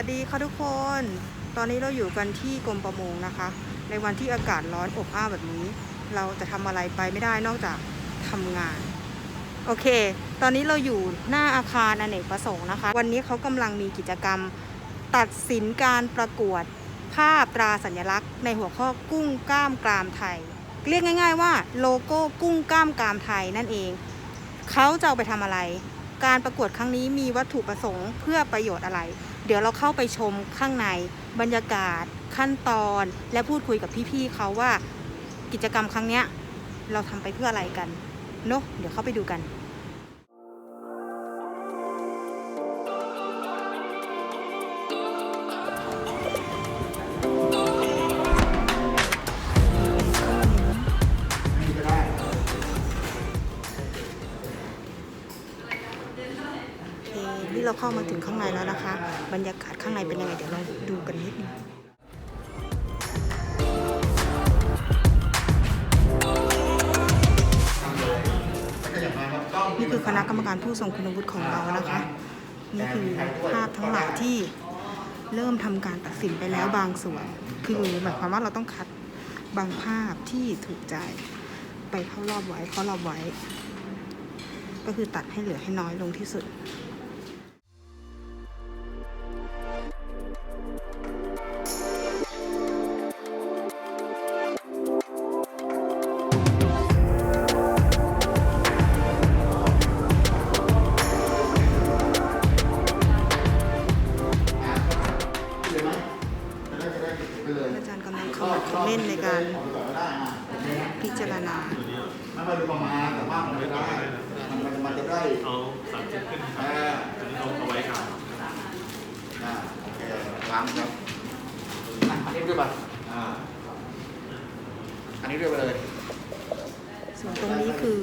วัสดีค่ะทุกคน ตอนนี้เราอยู่กันที่กรมประมงนะคะ ในวันที่อากาศร้อนอบอ้าวแบบนี้ เราจะทำอะไรไปไม่ได้นอกจากทำงาน โอเค ตอนนี้เราอยู่หน้าอาคารอเนกประสงค์นะคะ วันนี้เขากำลังมีกิจกรรม ตัดสินการประกวดภาพตราสัญลักษณ์ ในหัวข้อกุ้งกล้ามกรามไทย เรียกง่าย ๆ ว่าโลโก้กุ้งกล้ามกรามไทยนั่นเองเขาจะเอาไปทำอะไร การประกวดครั้งนี้มีวัตถุประสงค์เพื่อประโยชน์อะไร เดี๋ยวเราเข้าไปชมข้างในบรรยากาศขั้นตอนและพูดคุยกับพี่ๆเขาว่ากิจกรรมครั้งเนี้ยเราทำไปเพื่ออะไรกันเนาะเดี๋ยวเข้าไปดูกันโอเคนี่เราเข้ามาถึงข้างในแล้วนะคะ บรรยากาศข้างในเป็นยังไงเดี๋ยวลองดูกันนิดนึงนี่คือคณะกรรมการผู้ทรงคุณวุฒิของเรานะคะนี่คือภาพทั้งหลายที่เริ่มทำการตัดสินไปแล้วบางส่วน คือหมายความว่าเราต้องคัดบางภาพที่ถูกใจไปเข้ารอบไว้เข้ารอบไว้ ก็คือตัดให้เหลือให้น้อยลงที่สุดางครับอะอันนี้ด้วยป่ะอ่าอันนี้ด้วยไปเลยส่วนตรงนี้คือ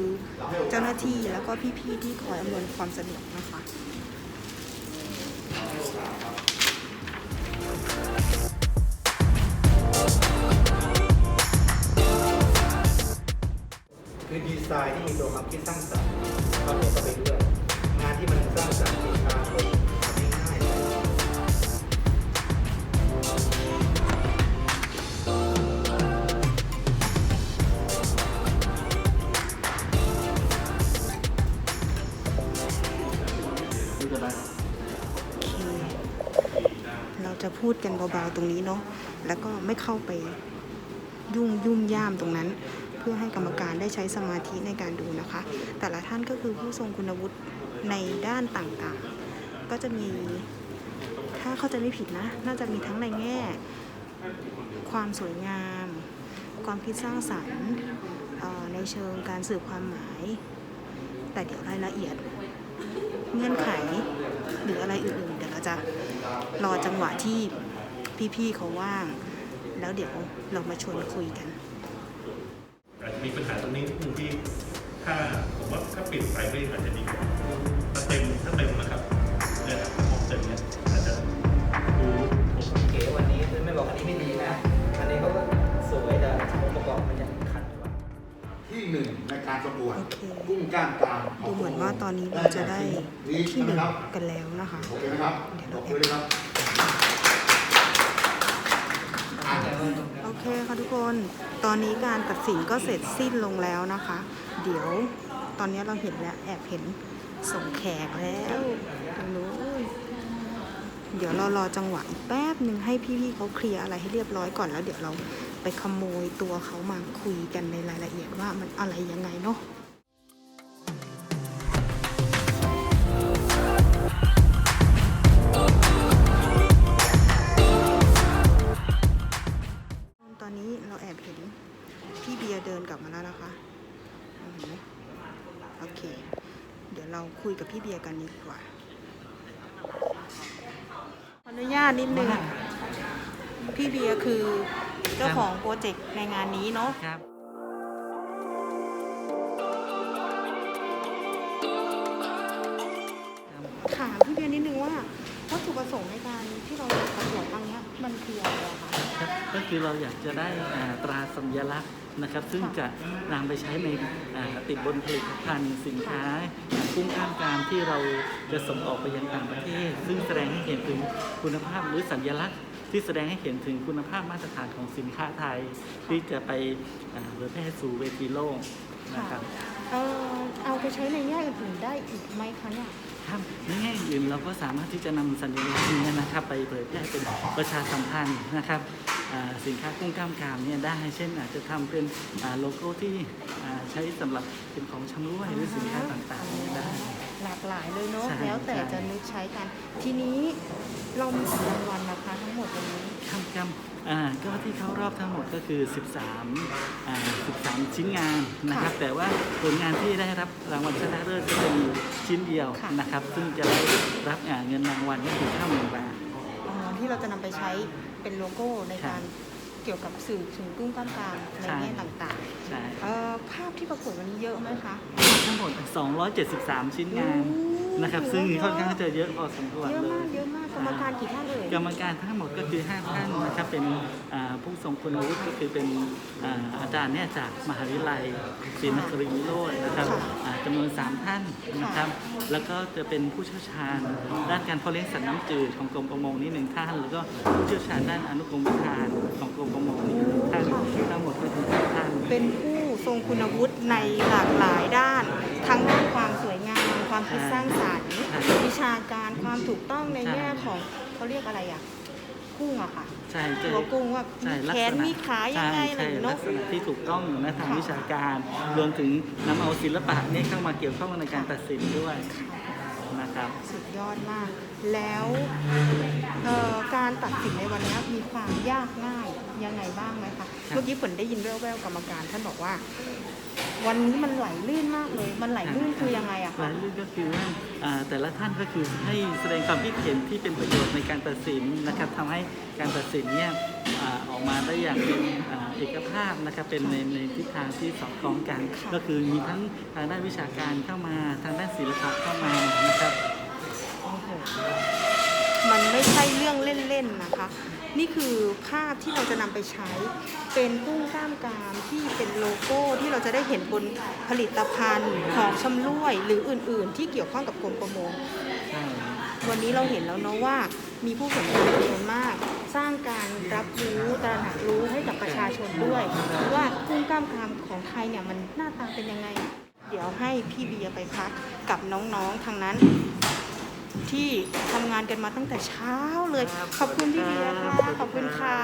เจ้าหน้าที่แล้วก็พี่ๆที่คอยอำนวยความสะดวกนะคะ พูดกันเบาๆตรงนี้เนาะแล้วก็ไม่เข้าไปยุ่งยุ่มย่ามตรงนั้น เพื่อให้กรรมการได้ใช้สมาธิในการดูนะคะ แต่ละท่านก็คือผู้ทรงคุณวุฒิในด้านต่างๆ ก็จะมีถ้าเขาใจไม่ผิดนะ น่าจะมีทั้งในแง่ ความสวยงาม ความคิดสร้างสรรค์ในเชิงการสื่อความหมาย แต่เดี๋ยวรายละเอียดเงื่อนไขหรืออะไรอื่นๆเดี๋ยวเราจะ รอจังหวะที่พี่ๆเขาว่าง แล้วเดี๋ยวเรามาชวนคุยกันอาจจะมีปัญหาตรงนี้นิดนึงที่ถ้าผมว่าถ้าปิดไฟก็อาจจะดีกว่า การประกวดโอเค กุ้งก้ามกรามดูเหมือนว่าตอนนี้เราจะได้ที่หนึ่งกันแล้วนะคะ โอเคนะครับตบมือเลยครับอะ โอเคค่ะทุกคน ตอนนี้การตัดสินก็เสร็จสิ้นลงแล้วนะคะ เดี๋ยวตอนนี้เราเห็นแล้วแอบเห็นส่งแขกแล้วตรงนู้นเดี๋ยวเรารอจังหวะอีกแป๊บหนึ่งให้พี่ๆเขาเคลียร์อะไรให้เรียบร้อยก่อนแล้วเดี๋ยวเรา ไปขโมยตัวเขามาคุยกันในรายละเอียดว่ามันอะไรยังไงเนาะตอนนี้เราแอบเห็นพี่เบียร์เดินกลับมาแล้วนะคะโอเค เดี๋ยวเราคุยกับพี่เบียร์กันดีกว่าขออนุญาตนิดนึงพี่เบียร์คือ เจ้าของโปรเจกต์ในงานนี้เนาะครับถามพี่เบียร์นิดนึงว่าวัตถุประสงค์ในการที่เราจะประกวดครั้งเนี้ยมันคืออะไรอะคะก็คือเราอยากจะได้อ่าตราสัญลักษณ์นะครับ ซึ่งจะนำไปใช้ในอ่าติดบนผลิตภัณฑ์สินค้าอ่ากุ้งกล้ามกรามที่เราจะส่งออกไปยังต่างประเทศ ซึ่งแสดงให้เห็นถึงคุณภาพหรือสัญลักษณ์ ที่แสดงให้เห็นถึงคุณภาพมาตรฐานของสินค้าไทย ที่จะไปอ่าเผยแพร่สู่เวทีโลกนะครับเออเอาไปใช้ในแง่อื่นๆได้อีกไหมคะเนี่ยครับในแง่อื่นเราก็สามารถที่จะนำสัญลักษณ์นี้นะครับ ไปเผยแพร่เป็นประชาสัมพันธ์นะครับอ่าสินค้ากุ้งกล้ามกรามเนี่ยได้เช่นอาจจะทำเป็นอ่าโลโก้ที่อ่าใช้สำหรับเป็นของชำร่วยหรือสินค้าต่างๆเนี่ยได้ หลากหลายเลยเนาะใช่แล้วแต่ใช่จะนึกใช้กัน ทีนี้เรามีของรางวัลนะคะ ทั้งหมดวันนี้ครับครับอ่าก็ที่เข้ารอบทั้งหมดก็คือ 13อ่า13 ชิ้นงานนะครับแต่ว่าผลงานที่ได้รับรางวัลชนะเลิศก็จะมีชิ้นเดียวค่ะ นะครับ ซึ่งจะได้รับอ่าเงินรางวัลก็คือ5 0,000บาท อ๋อที่เราจะนำไปใช้เป็นโลโก้ในครับการ เกี่ยวกับสื่อถึงกุ้งกล้ามกรามในใช่ แง่ต่างใช่ๆเอ่อภาพที่ปรากฏวันนี้เยอะไหมคะ ทั้งหมด 273 ชิ้นงานโอ้ นะครับถือว่าซึ่งเยอะค่อนข้างจะเยอะพอสมควรเยอะเลมายกเยอะมากกรรมการกี่ท่านเอ่ย กรรมการทั้งหมดก็คือ 5 ท่านนะครับเป็นอ่าผู้ทรงคุณวุฒิก็คือเป็นอ่าอาจารย์เนี่ยจากมหาวิทยาลัยศรีนครินทร์วิโรจน์นะครับค่ะอ่าจำนวน 3 ท่านนะครับ แล้วก็จะเป็นผู้เชี่ยวชาญด้านการเพาะเลี้ยงสัตว์น้ำจืดของกรมประมงนี่หนึ่งท่าน แล้วก็ผู้เชี่ยวชาญด้านอนุกรมวิธานของกรมประมงนี่หนึ่งท่านทั้งหมดก็คือห้าท่าน เป็นผู้ ทรงคุณวุฒิในหลากหลายด้าน ทั้งด้านความสวยงาม ความคิดสร้างสรรค์ใช่วิชาการความถูกต้องในใช่แง่ของเขาเรียกอะไรอะกุ้งอะค่ะใช่ใช่ตัวกุ้งว่าใช่มีลักแขษนณะมีขายังไงอะไรใช่อย่างใช่เงี้ยลัเนาะกษณะที่ถูกต้องนะทางค่ะวิชาการ รวมถึงนำเอาศิลปะเนี่ยเข้ามาเกี่ยวข้องในการตัดสินด้วย นะครับ สุดยอดมาก แล้วเอ่อการตัดสินในวันนี้มีความยากง่ายยังไงบ้างไหมคะ เมื่อกี้ฝนได้ยินแว่วๆกรรมการท่านบอกว่า วันนี้มันไหลลื่นมากเลย มันไหลลื่นคือยังไงอะรายคะละเอียดก็คือว่าอ่าแต่ละท่านก็คือให้แสดงความคิดเห็นที่เป็นประโยชน์ในการตัดสินนะครับทำให้การตัดสินเนี่ยอ่าออกมาได้อย่างเป็นอ่าเอกภาพนะครับเป็นในในทิศทางที่สอดคล้องกันค่ะก็คือมีทั้งทางด้านวิชาการเข้ามาทางด้านศิลปะเข้ามานะครับโอ้โหมันไม่ใช่เรื่องเล่นๆนะคะ นี่คือภาพที่เราจะนำไปใช้ เป็นกุ้งกล้ามกรามที่เป็นโลโก้ที่เราจะได้เห็นบนผลิตภัณฑ์ของชำร่วยหรืออื่น ๆ ที่เกี่ยวข้องกับกรมประมง วันนี้เราเห็นแล้วเนาะว่ามีผู้สนใจจำนวนมาก สร้างการรับรู้ตระหนักรู้ให้กับประชาชนด้วย ว่ากุ้งกล้ามกรามของไทยเนี่ยมันหน้าตาเป็นยังไง เดี๋ยวให้พี่เบียร์ไปพักกับน้องๆทางนั้น ที่ทำงานกันมาตั้งแต่เช้าเลย ขอบคุณพี่เบียร์ค่ะขอบคุณค่ะ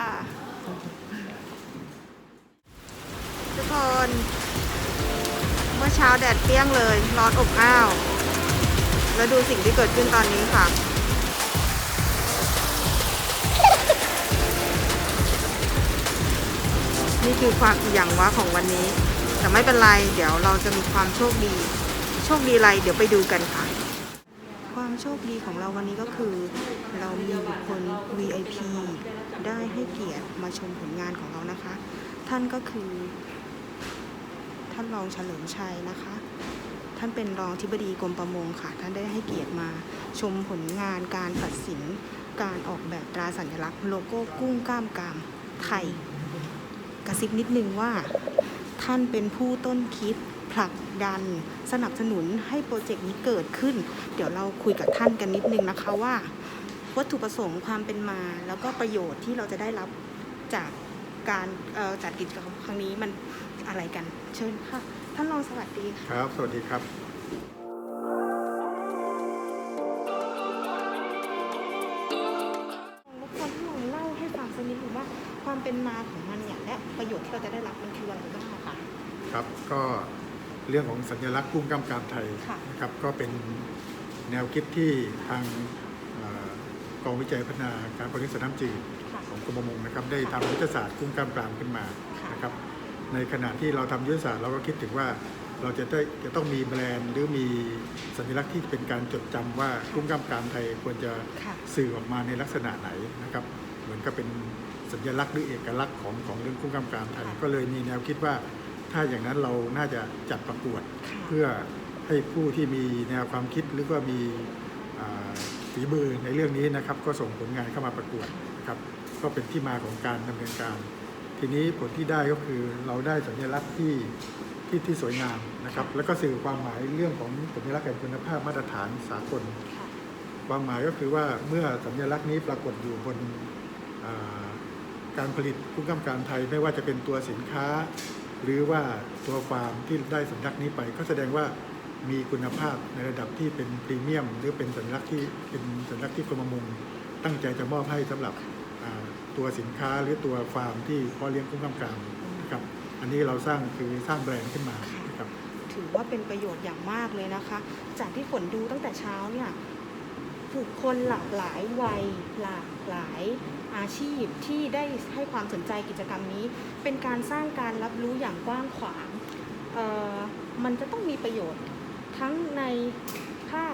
ทุกคนเมื่อเช้าแดดเปรี้ยงเลย ร้อนอบอ้าว แล้วดูสิ่งที่เกิดขึ้นตอนนี้ค่ะนี่คือความอีหยังวะของวันนี้ แต่ไม่เป็นไร เดี๋ยวเราจะมีความโชคดี โชคดีอะไร เดี๋ยวไปดูกันค่ะ ความโชคดีของเราวันนี้ก็คือ เรามีบุคคล VIP ได้ให้เกียรติมาชมผลงานของเรานะคะ ท่านก็คือ ท่านรองเฉลิมชัยนะคะ ท่านเป็นรองทิบดีกรมประมงค่ะ ท่านได้ให้เกียรติมาชมผลงานการตัดสินการออกแบบตราสัญลักษณ์โลโก้กุ้งกล้ามกามไทย กระซิบนิดนึงว่า ท่านเป็นผู้ต้นคิด ผลักดันสนับสนุนให้โปรเจกต์นี้เกิดขึ้น เดี๋ยวเราคุยกับท่านกันนิดนึงนะคะว่า วัตถุประสงค์ความเป็นมา แล้วก็ประโยชน์ที่เราจะได้รับจากการจัดกิจกรรมครั้งนี้มันอะไรกัน เชิญค่ะ ท่านรองสวัสดีค่ะครับ สวัสดีครับ เรื่องของสัญลักษณ์กุ้งกล้ามกรามไทยค่ะนะครับก็เป็นแนวคิดที่ทางเอ่อกองวิจัยพัฒนาการผลิตสัตว์น้ำจืดค่ะของกรมประมงนะครับได้ทำยุทธศาสตร์กุ้งกล้ามกรามขึ้นมาค่ะนะครับในขณะที่เราทำยุทธศาสตร์เราก็คิดถึงว่าเราจะได้จะต้องมีแบรนด์ หรือมีสัญลักษณ์ที่เป็นการจดจำว่ากุ้งกล้ามกรามไทยควรจะค่ะสื่อออกมาในลักษณะไหนนะครับ เหมือนกับเป็นสัญลักษณ์หรือเอกลักษณ์ของของเรื่องกุ้งกล้ามกรามไทยค่ะก็เลยมีแนวคิดว่า ถ้าอย่างนั้นเราน่าจะจัดประกวดค่ะเพื่อให้ผู้ที่มีแนวความคิดหรือว่ามีอ่าฝีมือในเรื่องนี้นะครับ ก็ส่งผลงานเข้ามาประกวดนะครับก็เป็นที่มาของการดำเนินการ ทีนี้ผลที่ได้ก็คือเราได้สัญลักษณ์ที่ที่ที่สวยงามนะครับ แล้วก็สื่อความหมายเรื่องของสัญลักษณ์แห่งคุณภาพมาตรฐานสากลค่ะความหมายก็คือว่าเมื่อสัญลักษณ์นี้ปรากฏอยู่บนอ่าการผลิตกุ้งกล้ามกรามไทย ไม่ว่าจะเป็นตัวสินค้า หรือว่าตัวฟาร์มที่ได้สัญลักษณ์นี้ไป ก็แสดงว่ามีคุณภาพในระดับที่เป็นพรีเมียม หรือเป็นสัญลักษณ์ที่เป็นสัญลักษณ์ที่กรมประมงตั้งใจจะมอบให้สำหรับตัวสินค้าหรือตัวฟาร์มที่เพาะเลี้ยงกุ้งกล้ามกรามนะครับอันนี้เราสร้างคือสร้างแบรนด์ขึ้นมานะครับถือว่าเป็นประโยชน์อย่างมากเลยนะคะ จากที่ฝนดูตั้งแต่เช้าเนี่ยบุคคลหลากหลายวัยหลากหลาย อาชีพที่ได้ให้ความสนใจกิจกรรมนี้ เป็นการสร้างการรับรู้อย่างกว้างขวางมันจะต้องมีประโยชน์ทั้งในภาค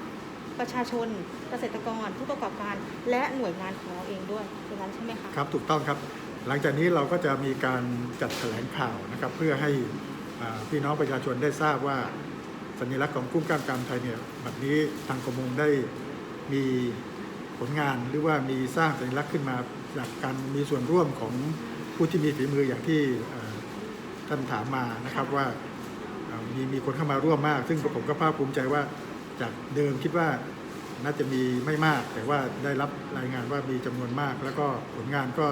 ประชาชนเกษตรกรผู้ประกอบการ และหน่วยงานของเราเองด้วยเป็นนั้นใช่ไหมคะครับถูกต้องครับ หลังจากนี้เราก็จะมีการจัดแถลงข่าวนะครับ เพื่อให้พี่น้องประชาชนได้ทราบว่าสัญลักษณ์ของกุ้งกล้ามกรามไทยเนี่ยแบบนี้ทางกรมมงได้มีผลงานหรือว่ามีสร้างสัญลักษณ์ขึ้นมา จากการมีส่วนร่วมของผู้ที่มีฝีมืออย่างที่อ่าท่านถามมานะครับว่าอ่ามีมีคนเข้ามาร่วมมาก ซึ่งผมก็ภาคภูมิใจว่าจากเดิมคิดว่าน่าจะมีไม่มาก แต่ว่าได้รับรายงานว่ามีจำนวนมาก แล้วก็ผลงานก็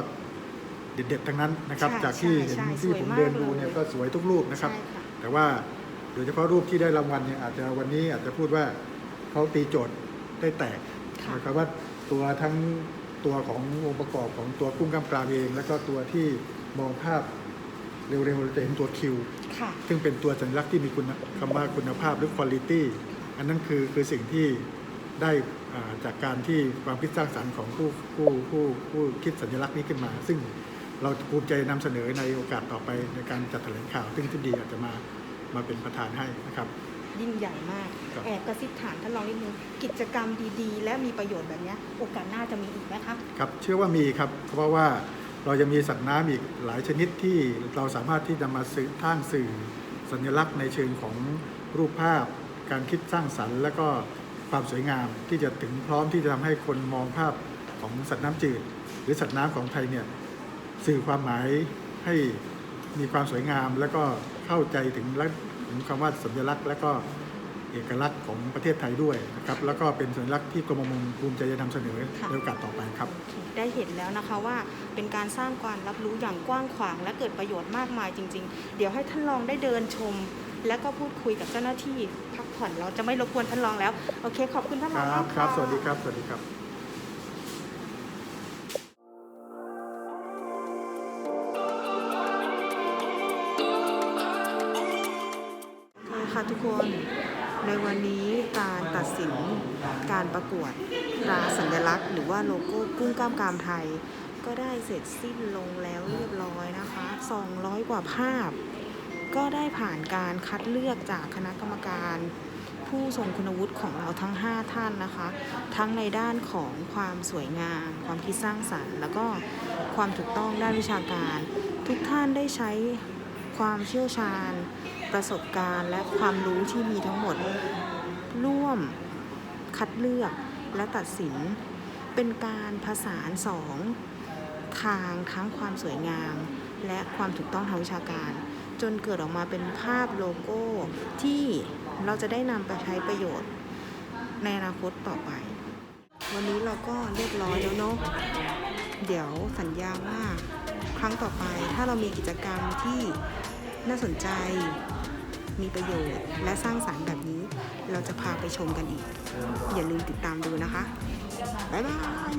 เด็ดๆทั้งนั้นนะครับใช่จากที่เห็นใช่ที่สวยผมมากเดินดูเลยเนี่ยก็สวยทุกรูปนะครับใช่ค่ะแต่ว่าโดยเฉพาะรูปที่ได้รางวัลเนี่ยอาจจะวันนี้อาจจะพูดว่าเขาตีโจทย์ได้แตกค่ะหมายความว่าตัวทั้ง ตัวขององค์ประกอบของตัวกุ้งกล้ามกรามเอง แล้วก็ตัวที่มองภาพเร็วๆจะเห็นตัวคิวค่ะ ซึ่งเป็นตัวสัญลักษณ์ที่มีคุณคำว่าคุณภาพหรือคุณ i t y อันนั้นคือคือสิ่งที่ได้อ่าจากการที่ความคิดสร้างสรรค์ของผู้ผู้ผู้ผู้คิดสัญลักษณ์นี้ขึ้นมา ซึ่งเราภูมิใจนำเสนอในโอกาสต่อไปในการจัดแถลงข่าว ซึ่งที่ดีอาจจะมามาเป็นประธานให้นะครับ ยิ่งใหญ่มาก ครับ แอบกระซิบถามท่านรองนิดนึงกิจกรรมดีๆ และมีประโยชน์แบบเนี้ยโอกาสหน้าจะมีอีกไหมคะ ครับเชื่อว่ามีครับ เพราะว่าเราจะมีสัตว์น้ำอีกหลายชนิดที่เราสามารถที่จะมาสื่อท่างสื่อสัญลักษณ์ในเชิงของรูปภาพ การคิดสร้างสรรค์ และก็ความสวยงามที่จะถึงพร้อมที่จะทำให้คนมองภาพของสัตว์น้ำจืด หรือสัตว์น้ำของไทยเนี่ยสื่อความหมายให้มีความสวยงาม แล้วก็ เข้าใจถึงและถึงคำว่าสัญลักษณ์ และก็เอกลักษณ์ของประเทศไทยด้วยนะครับแล้วก็เป็นสัญลักษณ์ที่กรมประมงภูมิใจจะนำเสนอค่ะในโอกาสต่อไปครับ ได้เห็นแล้วนะคะว่าเป็นการสร้างความรับรู้อย่างกว้างขวาง และเกิดประโยชน์มากมายจริง ๆ เดี๋ยวให้ท่านรองได้เดินชม และก็พูดคุยกับเจ้าหน้าที่พักผ่อนเราจะไม่รบกวนท่านรองแล้ว โอเค ขอบคุณท่านครองรัมาบกครับะสวัสดีครับ สวัสดีครับ ค่ะทุกคน ในวันนี้การตัดสินการประกวดตราสัญลักษณ์ หรือว่าโลโก้กุ้งกล้ามกรามไทย ก็ได้เสร็จสิ้นลงแล้วเรียบร้อยนะคะ 200 กว่าภาพ ก็ได้ผ่านการคัดเลือกจากคณะกรรมการผู้ทรงคุณวุฒิของเราทั้ง 5 ท่านนะคะ ทั้งในด้านของความสวยงาม ความคิดสร้างสรรค์ แล้วก็ความถูกต้องด้านวิชาการ ทุกท่านได้ใช้ความเชี่ยวชาญ ประสบการณ์และความรู้ที่มีทั้งหมด ร่วมคัดเลือกและตัดสิน เป็นการผสานสองทางทั้งความสวยงาม และความถูกต้องทางวิชาการ จนเกิดออกมาเป็นภาพโลโก้ที่เราจะได้นำไปใช้ประโยชน์ ในอนาคตต่อไป วันนี้เราก็เรียบร้อยแล้วเนาะเดี๋ยวสัญญาว่าครั้งต่อไปถ้าเรามีกิจกรรมที่น่าสนใจ มีประโยชน์ และสร้างสารรค์แบบนี้ เราจะพาไปชมกันอีก อย่าลืมติดตามดูนะคะ บ๊ายบาย